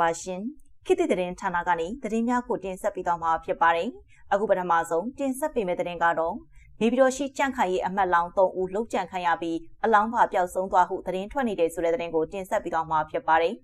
ပါရှင်ခေတ်သစ်သတင်းဌာနကနေသတင်းများကိုတင်ဆက်ပေးသွားမှာဖြစ်ပါတယ်အခုပထမဆုံးတင်ဆက်ပေးမယ့်သတင်းကတော့နေပြည်တော်ရှိကြန့်ခိုင်ရေးအမတ်လောင်း3ဦးလှုပ်ကြံခံရပြီးအလောင်းပါပျောက်ဆုံးသွားဟုသတင်းထွက်နေတဲ့ဆိုတဲ့သတင်းကိုတင်ဆက်ပေးသွားမှာဖြစ်ပါတယ်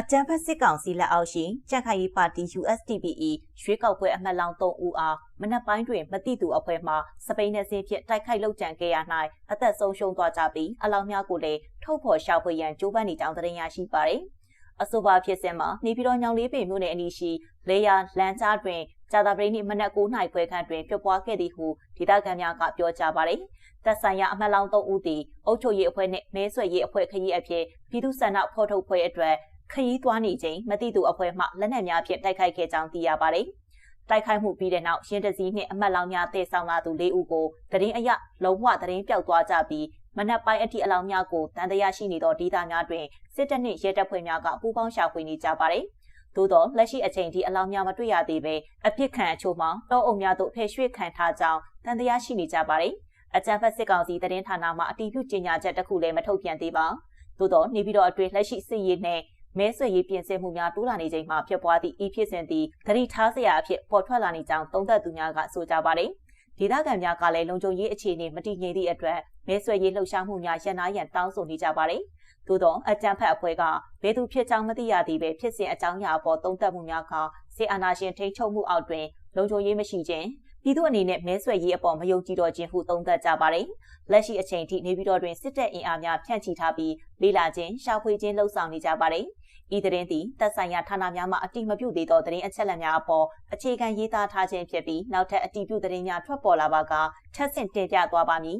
အကြံဖက်စစ်ကောင်စီလက်အောက်ရှိကြန့်ခိုင်ရေးပါတီ USDPE ရွေးကောက်ပွဲအမတ်လောင်း3ဦးအားမနက်ပိုင်းတွင်မတိသူအဖွဲ့မှစပိန်နယ်စင်းဖြင့်တိုက်ခိုက်လုပ်ကြံခဲ့ရ၌အသက်ဆုံးရှုံးသွားကြပြီးအလောင်းများကိုလည်းထုတ်ဖော်ရှာဖွေရန်ကြိုးပမ်းနေကြောင်းသတင်းရရှိပါသည်။အဆိုပါဖြစ်စဉ်မှာနေပြည်တော်ညောင်လေးပင်မြို့နယ်အနီးရှိလေယာလန်ချားတွင်ကြာသပတေးနေ့မနက်9:00နာရီခွဲခန့်တွင်ဖြစ်ပွားခဲ့သည်ဟုဒေသခံများကပြောကြားပါတယ်။သက်ဆိုင်ရာအမတ်လောင်း3ဦးသည်အုပ်ချုပ်ရေးအဖွဲ့နှင့်မဲဆွယ်ရေးအဖွဲ့ခရီးအဖြစ်ပြည်သူ့ဆန္ဒဖော်ထုတ်ဖွဲ့အတွက် ခရီးသွားနေချိန်မတိသူအဖွဲ့မှလက်နက်များဖြင့်တိုက်ခိုက်ခဲ့ကြောင်းသိရပါတယ်။တိုက်ခိုက်မှုပြီးတဲ့နောက်ရင်တစည်းနှင့်အမတ်လောင်းများတည်ဆောင်လာသူ၄ဦးကိုတရင်အရလုံးဝတရင်ပြောက်သွားကြပြီးမနက်ပိုင်းအထိအလောင်းများကိုတန်တရားရှိနေသောဒေသများတွင်စစ်တပ်နှင့်ရဲတပ်ဖွဲ့များကပူးပေါင်းရှာဖွေနေကြပါတယ်။သို့သောလက်ရှိအချိန်ထိအလောင်းများမတွေ့ရသေးပဲအဖြစ်ခံအချို့မှာတောအုံများသို့ဖယ်ရွှေ့ခံထားကြောင်းတန်တရားရှိနေကြပါတယ်။အကြံဖက်စစ်ကောင်စီတရင်ဌာနမှအတီးပြုကြေညာချက်တစ်ခုလည်းမထုတ်ပြန်သေးပါ။သို့သောနေပြည်တော်အတွင်းလက်ရှိစစ်ရေးနှင့် မဲဆွေရေးပြင်ဆင်မှုများတိုးလာနေချိန်မှာဖြစ်ပွားသည့်ဤဖြစ်စဉ်သည်သတိထားစရာအဖြစ်ပေါ်ထွက်လာနေကြောင်းသုံးသပ်သူများကဆိုကြပါတယ်။ဒေသခံများကလည်းလုံခြုံရေးအခြေအနေမတည်ငြိမ်သည့်အတွက်မဲဆွေရေးလှုပ်ရှားမှုများရန်နာရန်တောင်းဆိုနေကြပါတယ်။သို့သောအကြံဖက်အဖွဲ့ကဘယ်သူဖြစ်ကြောင်းမသိရသေးပဲဖြစ်စဉ်အကြောင်းအရာအပေါ်သုံးသပ်မှုများကစေအာနာရှင်ထိန်းချုပ်မှုအောက်တွင်လုံခြုံရေးမရှိခြင်းပြည်သူအနေနဲ့မဲဆွယ်ရေးအပေါ်မယုံကြည်တော့ခြင်းဟုသုံးသပ်ကြပါတယ်။လက်ရှိအချိန်ထိနေပြည်တော်တွင်စစ်တပ်အင်အားများဖြန့်ချီထားပြီးလေးလာခြင်းရှာဖွေခြင်းလှုပ်ဆောင်နေကြပါတယ်။ ဤသတင်းသည်သက်ဆိုင်ရာဌာနများမှအတိမပြုသေးသောသတင်းအချက်အလက်များအပေါ်အခြေခံရေးသားထားခြင်းဖြစ်ပြီးနောက်ထပ်အတိပြုသတင်းများထွက်ပေါ်လာပါကထပ်ဆင့်တင်ပြသွားပါမည်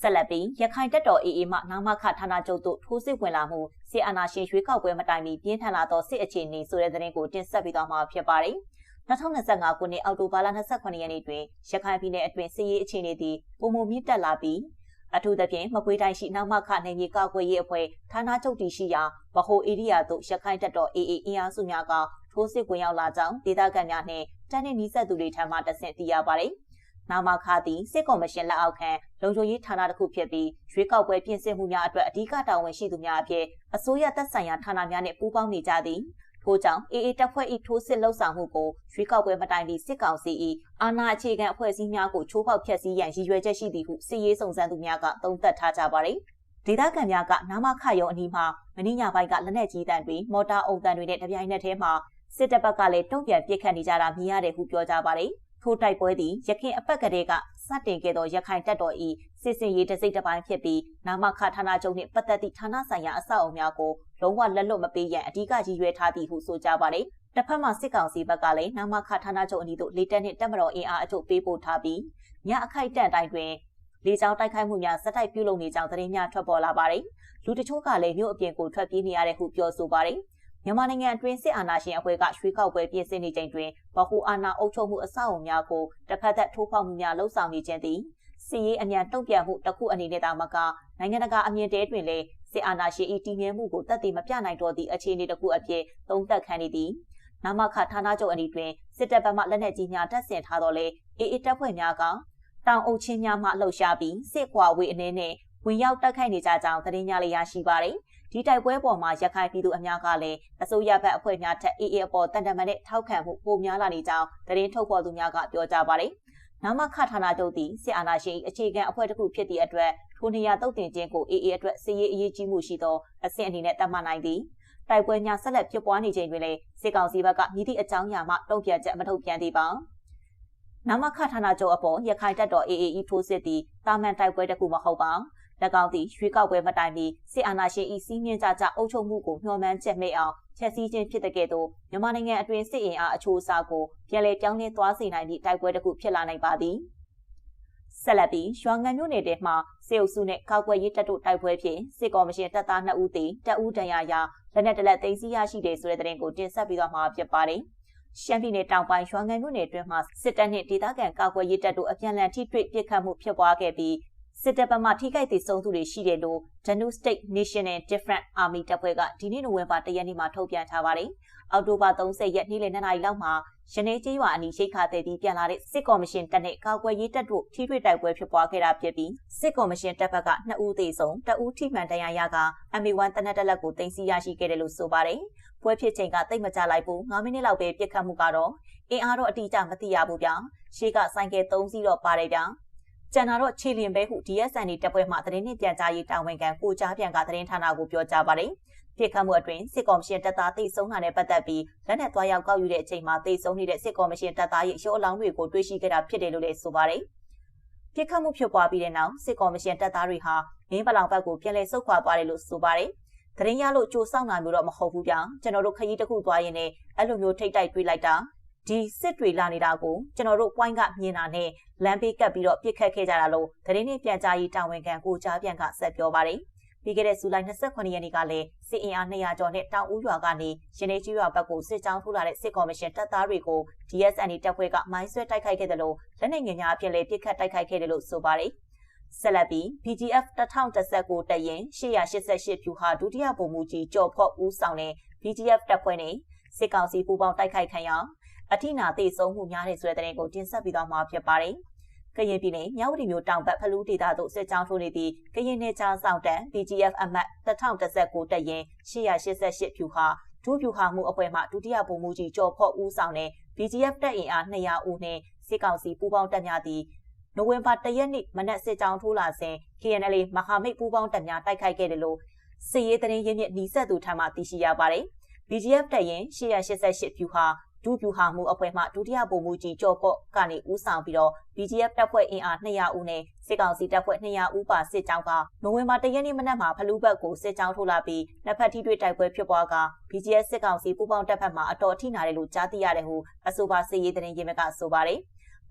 ဆက်လက်ပြီးရခိုင်တပ်တော်အေအေမှနာမခဌာနချုပ်သို့ထိုးစစ်ဝင်လာမှုစစ်အာဏာရှင်ရွေးကောက်ပွဲမတိုင်မီပြင်းထန်လာသောစစ်အခြေအနေဆိုတဲ့သတင်းကိုတင်ဆက်ပေးသွားမှာဖြစ်ပါတယ်2025ခုနှစ်အောက်တိုဘာလ28ရက်နေ့တွင်ရခိုင်ပြည်နယ်အတွင်းစစ်ရေးအခြေအနေသည်ပုံမမြင့်တက်လာပြီး အထူးသဖြင့်မကွေးတိုင်းရှိနောက်မခနယ်မြေကောက်ွယ်ရေးအဖွဲ့ဌာနချုပ်တည်ရှိရာဗဟိုဧရိယာသို့ရခိုင်တပ်တော် AA အင်အားစုများကထိုးစစ်ဝင်ရောက်လာကြောင်းဒေသခံများနှင့်တန်းနှင့်နီးစပ်သူတွေထံမှတဆင့်သိရပါတယ်။နာမခါသည်စစ်ကော်မရှင်လက်အောက်ခံလုံခြုံရေးဌာနတစ်ခုဖြစ်ပြီးရွေးကောက်ပွဲပြင်ဆင်မှုများအတွက်အဓိကတာဝန်ရှိသူများအဖြစ်အစိုးရသက်ဆိုင်ရာဌာနများနှင့်ပူးပေါင်းနေကြသည်။ ထို့ကြောင့်အေအေတပ်ဖွဲ့၏ထိုးစစ်လှုပ်ဆောင်မှုကိုရွေးကောက်ပွဲမတိုင်မီစစ်ကောင်စီ၏အာဏာအခြေခံအဖွဲ့အစည်းများကိုချိုးဖောက်ဖျက်ဆီးရန်ရည်ရွယ်ချက်ရှိသည်ဟုစစ်ရေးစုံစမ်းသူများကသုံးသပ်ထားကြပါသည်ဒေသခံများကနာမခရုံအနီးမှာမင်းညပိုင်းကလက်နက်ကြီးတန်းတွေမော်တာအုံတန်းတွေနဲ့တပြိုင်နက်တည်းမှာစစ်တပ်ဘက်ကလည်းတုံ့ပြန်ပစ်ခတ်နေကြတာမြင်ရတယ်ဟုပြောကြပါတယ်ထိုတိုက်ပွဲသည်ရခိုင်အပက်ကလေးကစတင်ခဲ့သောရခိုင်တပ်တော်၏စစ်စင်ရေးတစိမ့်တစ်ပိုင်းဖြစ်ပြီးနာမခဌာနချုပ်နှင့်ပတ်သက်သည့်ဌာနဆိုင်ရာအဆောက်အအုံများကို လုံးဝလက်လွတ်မပေးရန်အဓိကရည်ရွယ်ထားသည်ဟုဆိုကြပါသည်တစ်ဖက်မှာစစ်ကောင်စီဘက်ကလည်းနာမခဌာနချုပ်အနီးသို့လေတက်နှင့်တပ်မတော်အင်အားအချို့ပေးပို့ထားပြီးညအခိုက်တန့်တိုင်းတွင်လေကြောင်းတိုက်ခိုက်မှုများစက်တိုက်ပြုလုပ်နေကြောင်းသတင်းများထွက်ပေါ်လာပါတယ်။လူတချို့ကလည်းမြို့အပြင်ကိုထွက်ပြေးနေရတဲ့ဟုပြောဆိုပါတယ်။မြန်မာနိုင်ငံအတွင်းစစ်အာဏာရှင်အဖွဲ့ကရွှေကောက်ပွဲပြင်ဆင်နေချိန်တွင်ဗဟိုအာဏာအုပ်ချုပ်မှုအဆောက်အအုံများကိုတစ်ဖက်သက်ထိုးဖောက်မှုများလှုံ့ဆော်နေခြင်းသည်စီရေးအမြန်တုံ့ပြန်မှုတစ်ခုအနေနဲ့သာမကနိုင်ငံတကာအမြင်တဲတွင်လည်း စစ်အာဏာရှင်၏တည်မြဲမှုကိုတတ်သိမပြနိုင်တော့သည့်အခြေအနေတစ်ခုအဖြစ်သုံးသပ်ခံနေသည်နမခဌာနချုပ်အနီးတွင်စစ်တပ်ဘက်မှလက်နက်ကြီးများတပ်ဆင်ထားတော့လေအေအေတပ်ဖွဲ့များကတောင်အုပ်ချင်းများမှလှုပ်ရှားပြီးစစ်ကွာဝေးအနေနဲ့ဝင်ရောက်တိုက်ခိုက်နေကြကြောင်းသတင်းများလေးရရှိပါတယ်။ဒီတိုက်ပွဲပေါ်မှာရခိုင်ပြည်သူအများကလည်းအစိုးရဘက်အဖွဲ့များထက်အေးအေးအပေါ်တန်တမန်နဲ့ထောက်ခံမှုပိုများလာနေကြောင်းသတင်းထုတ်ဖော်သူများကပြောကြပါတယ်။ နာမခဌာနချုပ်သည်စစ်အာဏာရှင်အခြေခံအဖွဲ့တစ်ခုဖြစ်သည့်အတွက်ထိုနေရာတုတ်တင်ခြင်းကိုအေးအေးအတွက်စီရေးအရေးကြီးမှုရှိသောအဆင့်အနေနဲ့သတ်မှတ်နိုင်သည်။တိုက်ပွဲများဆက်လက်ဖြစ်ပွားနေချိန်တွင်လည်းစစ်ကောင်စီဘက်ကမြည်သည့်အကြောင်းအရာမှတုံ့ပြန်ချက်မထုတ်ပြန်သေးပါနမခဌာနချုပ်အပေါ်ရခိုင်တပ်တော် AAE ထိုးစစ်သည်တာမန်တိုက်ပွဲတစ်ခုမဟုတ်ပါ၎ င်းသည်ရွေးကောက်ပွဲမတိုင်မီစစ်အာဏာရှင်၏စီးမြင့်ကြကြအုပ်ချုပ်မှုကိုမျှော်မှန်းချက်မဲ့အောင်ချက်စည်းခြင်းဖြစ်တဲ့ကဲ့သို့မြန်မာနိုင်ငံအတွင်းစစ်အင်အားအချိုးအစားကိုပြန်လည်ပြောင်းလဲသွားစေနိုင်သည့်တိုက်ပွဲတစ်ခုဖြစ်လာနိုင်ပါသည်။ဆက်လက်ပြီးရွာငံမြို့နယ်ထဲမှာစေအုပ်စုနဲ့ကောက်ွယ်ရေးတပ်တို့တိုက်ပွဲဖြင့်စစ်ကော်မရှင်တပ်သား2ဦးသေတပ်ဦးဒဏ်ရာရလက်နက်တလက်သိမ်းဆည်းရရှိတယ်ဆိုတဲ့သတင်းကိုတင်ဆက်ပြီးတော့မှာဖြစ်ပါတယ်။ရှမ်းပြည်နယ်တောင်ပိုင်းရွာငံမြို့နယ်အတွင်းမှာစစ်တပ်နဲ့ဒေသခံကောက်ွယ်ရေးတပ်တို့အပြန်အလှန်ထိတွေ့ပစ်ခတ်မှုဖြစ်ပွားခဲ့ပြီး စစ်တပ်ဘက်မှထိခိုက်သေးဆုံးသူတွေရှိတယ်လို့ Danu State National Different Army တပ်ဖွဲ့ကဒီနေ့နိုဝင်ဘာ၁ရက်နေ့မှာထုတ်ပြန်ထားပါတယ်။အောက်တိုဘာ30ရက်နေ့လယ်2နာရီလောက်မှာရနေကျေးရွာအနီးရှိခါတဲ့ပြီးပြန်လာတဲ့စစ်ကော်မရှင်တပ်နဲ့ကာကွယ်ရေးတပ်တို့ထိတွေ့တိုက်ပွဲဖြစ်ပွားခဲ့တာဖြစ်ပြီးစစ်ကော်မရှင်တပ်ဘက်က2ဦးသေဆုံး2ဦးထိမှန်ဒဏ်ရာရက MA1 တနက်တက်လက်ကိုတင်စီရရှိခဲ့တယ်လို့ဆိုပါတယ်။ပွဲဖြစ်ချိန်ကတိတ်မကြလိုက်ဘူး9မိနစ်လောက်ပဲပြစ်ခတ်မှုကတော့အင်အားတော့အတိအကျမသိရဘူးဗျာ။ရှေ့ကဆိုင်ကယ်3စီးတော့ပါတယ်ဗျာ။ ကျန်တာတော့ခြေလျင်ပဲဟု DSN တပ်ဖွဲ့မှသတင်းနှင့်ပြန်ကြားရေးတာဝန်ခံကိုကြားပြန်ကသတင်းဌာနကိုပြောကြားပါတယ်။ပြစ်ခတ်မှုအတွင်းစစ်ကော်မရှင်တပ်သားတိတ်ဆုံးတာနဲ့ပတ်သက်ပြီးလက်နက်သွားရောက်ကောက်ယူတဲ့အချိန်မှာတိတ်ဆုံးနေတဲ့စစ်ကော်မရှင်တပ်သားရဲ့ရုပ်အလောင်းတွေကိုတွေ့ရှိခဲ့တာဖြစ်တယ်လို့လည်းဆိုပါတယ်။ပြစ်ခတ်မှုဖြစ်ပွားပြီးတဲ့နောက်စစ်ကော်မရှင်တပ်သားတွေဟာမင်းပလောင်ဘက်ကိုပြန်လည်ဆုတ်ခွာသွားတယ်လို့ဆိုပါတယ်။တရင်ရလို့ကြိုးဆောင်နိုင်မျိုးတော့မဟုတ်ဘူးဗျာ။ကျွန်တော်တို့ခရီးတစ်ခုသွားရင်လည်းအဲ့လိုမျိုးထိတ်တိုက်တွေးလိုက်တာ ဒီစစ်တွေလာနေတာကိုကျွန်တော်တို့ point ကမြင်တာနဲ့လမ်းပေးကပ်ပြီးတော့ပြစ်ခတ်ခဲ့ကြတာလို့သတင်းနဲ့ပြန်ကြားရေးတာဝန်ခံကိုကြားပြန်ကဆက်ပြောပါတယ်။ပြီးခဲ့တဲ့ဇူလိုင်28ရက်နေ့ကလည်းစစ်အင်အား200ကျော်နဲ့တောင်ဦးရွာကနေရင်းနေကျွော်ဘက်ကိုစစ်ကြောင်းထိုးလာတဲ့စစ်ကော်မရှင်တပ်သားတွေကို DSND တပ်ဖွဲ့ကမိုင်းဆွဲတိုက်ခိုက်ခဲ့တယ်လို့လက်နက်ငယ်များအဖြစ်လည်းပစ်ခတ်တိုက်ခိုက်ခဲ့တယ်လို့ဆိုပါတယ်။ဆက်လက်ပြီး BGF 1019တပ်ရင်888ဖြူဟာဒုတိယဗိုလ်မှူးကြီးကျော်ဖော့ဦးဆောင်တဲ့ BGF တပ်ဖွဲ့နဲ့စစ်ကောင်စီပူးပေါင်းတိုက်ခိုက်ခံရ အထိနာသိဆုံးမှုများတဲ့ဆိုတဲ့တဲ့ကိုတင်ဆက်ပြီးတော့မှာဖြစ်ပါတယ်။ကရင်ပြည်နယ်မြောက်ဝတီမြို့တောင်ဘက်ဖလူးဒေသသို့စစ်ကြောင်းထိုးနေသည့်ကရင်နယ်ခြားဆောင်တန် BGF အမှတ်1019တပ်ရင်888ဖြူဟာဒုဖြူဟာမှုအဖွဲ့မှဒုတိယဗိုလ်မှူးကြီးကျော်ဖော့ဦးဆောင်တဲ့ BGF တပ်အင်အား200ဦးနှင့်စစ်ကောင်စီပူးပေါင်းတပ်များသည်နိုဝင်ဘာ၁ရက်နေ့မနက်စစ်ကြောင်းထိုးလာစဉ် KNL မဟာမိတ်ပူးပေါင်းတပ်များတိုက်ခိုက်ခဲ့တယ်လို့စစ်ရေးသတင်းရင်းမြစ်နှီးဆက်သူထံမှသိရှိရပါတယ်။ BGF တပ်ရင်888ဖြူဟာ ဒုပြူဟာမှုအဖွဲ့မှဒုတိယဗိုလ်မှူးကြီးကျော်ပေါ့ကနေဦးဆောင်ပြီးတော့ BGF တပ်ဖွဲ့အင်အား200ဦးနဲ့စစ်ကောင်စီတပ်ဖွဲ့200ဦးပါစစ်ကြောင်းကနိုဝင်ဘာ၁ရက်နေ့မနက်မှာဖလူးဘက်ကိုစစ်ကြောင်းထိုးလာပြီးနှစ်ဖက်ထိတွေ့တိုက်ပွဲဖြစ်ပွားက BGF စစ်ကောင်စီပူးပေါင်းတပ်ဖက်မှအတော်ထိနာတယ်လို့ကြားသိရတယ်ဟုအဆိုပါစစ်ရေးသတင်းရင်းမြစ်ကဆိုပါတယ်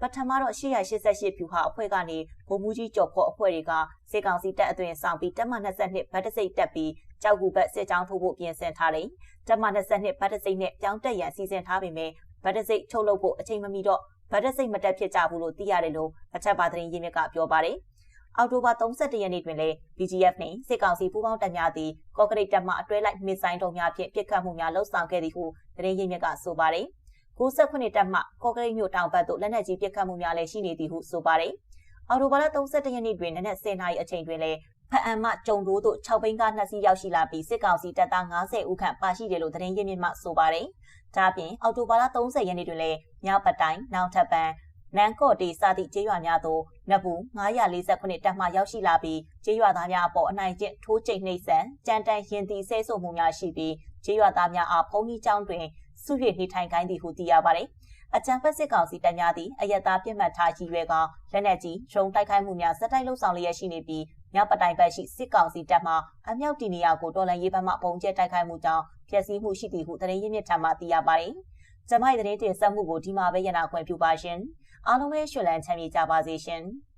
ပထမတော့888ဖြူဟာအဖွဲ့ကနေဗိုလ်မှူးကြီးကျော်ဖော့အဖွဲ့တွေကစစ်ကောင်စီတပ်အသွင်ဆောင်ပြီးတပ်မ22ဗတ်တစိတ်တက်ပြီးကြောက်ကူဘက်စစ်ကြောင်းထိုးဖို့ပြင်ဆင်ထားတယ်။တပ်မ22ဗတ်တစိတ်နဲ့ပြောင်းတက်ရန်စီစဉ်ထားပေမဲ့ဗတ်တစိတ်ထုတ်လုပ်ဖို့အချိန်မမီတော့ဗတ်တစိတ်မတက်ဖြစ်ကြဘူးလို့သိရတယ်လို့အချက်ပါသတင်းရင်းမြစ်ကပြောပါတယ်။အောက်တိုဘာ31ရက်နေ့တွင်လည်း BGF နှင့်စစ်ကောင်စီပူးပေါင်းတပ်များသည်ကော့ကရိတ်တပ်မှအတွဲလိုက်မစ်ဆိုင်တုံများဖြင့်ပစ်ခတ်မှုများလှုပ်ဆောင်ခဲ့သည်ဟုသတင်းရင်းမြစ်ကဆိုပါတယ်။ 69တပ်မှကော့ကရိတ်မြို့တောင်ဘက်သို့လက်နက်ကြီးပစ်ခတ်မှုများလည်းရှိနေသည်ဟုဆိုပါတယ်။အော်တိုဘာလ31ရက်နေ့တွင်နနက်10:00နာရီအချိန်တွင်လည်းဖအံမှကြုံတိုးသို့6ဘိန်းကား2စီးရောက်ရှိလာပြီးစစ်ကောင်စီတပ်သား90ဦးခန့်ပါရှိတယ်လို့သတင်းရင်းမြစ်မှဆိုပါတယ်။ဒါ့အပြင်အော်တိုဘာလ30ရက်နေ့တွင်လည်းမြောက်ပတိုင်းနောက်ထပ်ပန်နန်ကော့တီစသည့်ကျေးရွာများသို့နဘူး948တပ်မှရောက်ရှိလာပြီးကျေးရွာသားများအပေါ်အနိုင်ကျင့်ထိုးကျိတ်နှိပ်စက်ကြမ်းတမ်းရင်တီဆဲဆိုမှုများရှိပြီးကျေးရွာသားများအားဖုံးကြီးကျောင်းတွင် စုရည်နေထိုင်ခိုင်းသည်ဟုသိရပါတယ်။အကြံဖက်စစ်ကောင်စီတပ်များသည်အယက်သားပြစ်မှတ်ထားရည်ရွယ်ကလက်နက်ကြီးဒရုန်းတိုက်ခိုက်မှုများစက်တိုက်လှုပ်ဆောင်လျက်ရှိနေပြီးမြောက်ပတိုင်ဘက်ရှိစစ်ကောင်စီတပ်မှအမြောက်တီနေရာကိုတော်လန်ရေးဘက်မှပုံကျဲတိုက်ခိုက်မှုကြောင့်ဖျက်ဆီးမှုရှိသည်ဟုသတင်းရင်းမြစ်ထံမှသိရပါတယ်။ကျမိုက်သတင်းတင်ဆက်မှုကိုဒီမှာပဲရနာခွင့်ပြုပါရှင်။အားလုံးပဲရှင်လန်းချမ်းမြေကြပါစေရှင်။